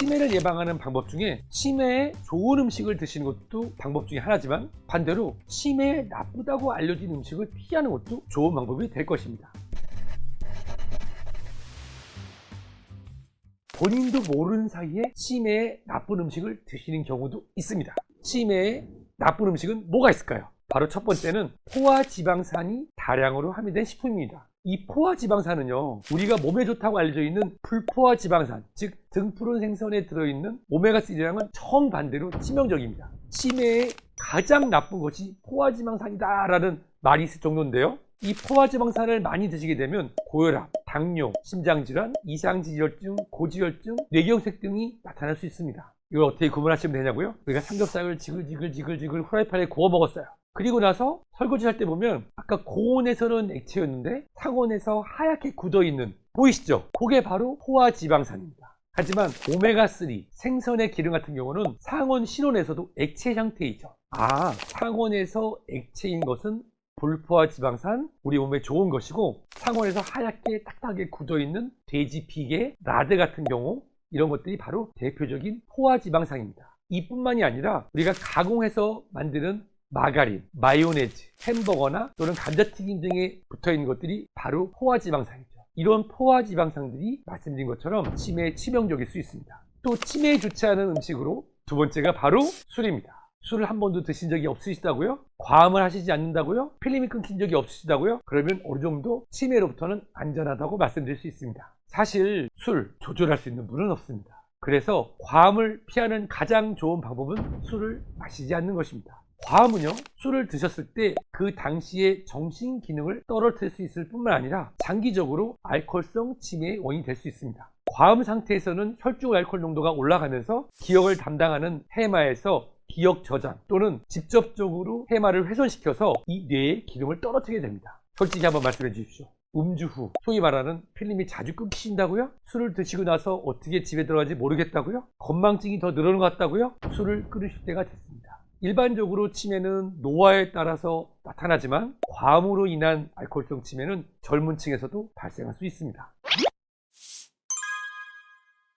치매를 예방하는 방법 중에 치매에 좋은 음식을 드시는 것도 방법 중에 하나지만 반대로 치매에 나쁘다고 알려진 음식을 피하는 것도 좋은 방법이 될 것입니다. 본인도 모르는 사이에 치매에 나쁜 음식을 드시는 경우도 있습니다. 치매에 나쁜 음식은 뭐가 있을까요? 바로 첫 번째는 포화지방산이 다량으로 함유된 식품입니다. 이 포화 지방산은요, 우리가 몸에 좋다고 알려져 있는 불포화 지방산, 즉 등푸른 생선에 들어있는 오메가3량은 정반대로 치명적입니다. 치매에 가장 나쁜 것이 포화 지방산이다 라는 말이 있을 정도인데요. 이 포화지방산을 많이 드시게 되면 고혈압, 당뇨, 심장질환, 이상지혈증, 고지혈증, 뇌경색 등이 나타날 수 있습니다. 이걸 어떻게 구분하시면 되냐고요? 우리가 삼겹살을 지글지글지글지글 후라이팬에 구워 먹었어요. 그리고 나서 설거지 할 때 보면 아까 고온에서는 액체였는데 상온에서 하얗게 굳어 있는 보이시죠? 그게 바로 포화지방산입니다. 하지만 오메가3 생선의 기름 같은 경우는 상온 실온에서도 액체 형태이죠. 아, 상온에서 액체인 것은 불포화 지방산 우리 몸에 좋은 것이고 상온에서 하얗게 딱딱하게 굳어 있는 돼지 피계, 라드 같은 경우 이런 것들이 바로 대표적인 포화 지방산입니다. 이뿐만이 아니라 우리가 가공해서 만드는 마가린, 마요네즈, 햄버거나 또는 감자튀김 등에 붙어 있는 것들이 바로 포화 지방산이죠. 이런 포화 지방산들이 말씀드린 것처럼 치매에 치명적일 수 있습니다. 또 치매에 좋지 않은 음식으로 두 번째가 바로 술입니다. 술을 한 번도 드신 적이 없으시다고요? 과음을 하시지 않는다고요? 필름이 끊긴 적이 없으시다고요? 그러면 어느 정도 치매로부터는 안전하다고 말씀드릴 수 있습니다. 사실 술 조절할 수 있는 분은 없습니다. 그래서 과음을 피하는 가장 좋은 방법은 술을 마시지 않는 것입니다. 과음은요, 술을 드셨을 때 그 당시의 정신 기능을 떨어뜨릴 수 있을 뿐만 아니라 장기적으로 알코올성 치매의 원인이 될 수 있습니다. 과음 상태에서는 혈중 알코올 농도가 올라가면서 기억을 담당하는 해마에서 기억 저장 또는 직접적으로 해마를 훼손시켜서 이 뇌의 기능을 떨어뜨리게 됩니다. 솔직히 한번 말씀해 주십시오. 음주 후, 소위 말하는 필름이 자주 끊기신다고요? 술을 드시고 나서 어떻게 집에 들어가는지 모르겠다고요? 건망증이 더 늘어난 것 같다고요? 술을 끊으실 때가 됐습니다. 일반적으로 치매는 노화에 따라서 나타나지만 과음으로 인한 알코올성 치매는 젊은 층에서도 발생할 수 있습니다.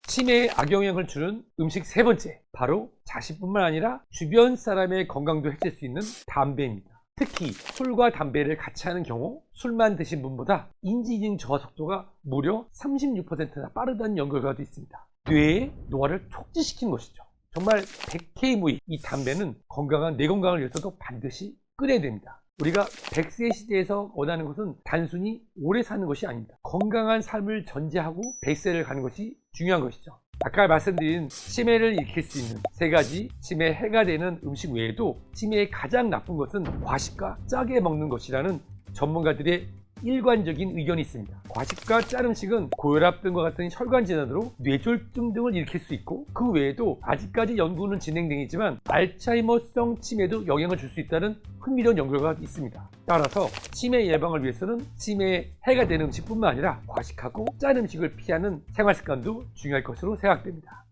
치매에 악영향을 주는 음식 세 번째, 바로 자신뿐만 아니라 주변 사람의 건강도 해칠 수 있는 담배입니다. 특히 술과 담배를 같이 하는 경우 술만 드신 분보다 인지기능 저하 속도가 무려 36%나 빠르다는 연구 결과도 있습니다. 뇌의 노화를 촉진시키는 것이죠. 정말 100K 무이 이 담배는 건강한 뇌 건강을 위해서도 반드시 끊어야 됩니다. 우리가 100세 시대에서 원하는 것은 단순히 오래 사는 것이 아닙니다. 건강한 삶을 전제하고 100세를 가는 것이 중요한 것이죠. 아까 말씀드린 치매를 일으킬 수 있는 세 가지 치매 해가 되는 음식 외에도 치매의 가장 나쁜 것은 과식과 짜게 먹는 것이라는 전문가들의 일관적인 의견이 있습니다. 과식과 짠 음식은 고혈압 등과 같은 혈관 질환으로 뇌졸중 등을 일으킬 수 있고 그 외에도 아직까지 연구는 진행 중이지만 알츠하이머성 치매도 영향을 줄 수 있다는 흥미로운 연구가 있습니다. 따라서 치매 예방을 위해서는 치매에 해가 되는 음식뿐만 아니라 과식하고 짠 음식을 피하는 생활 습관도 중요할 것으로 생각됩니다.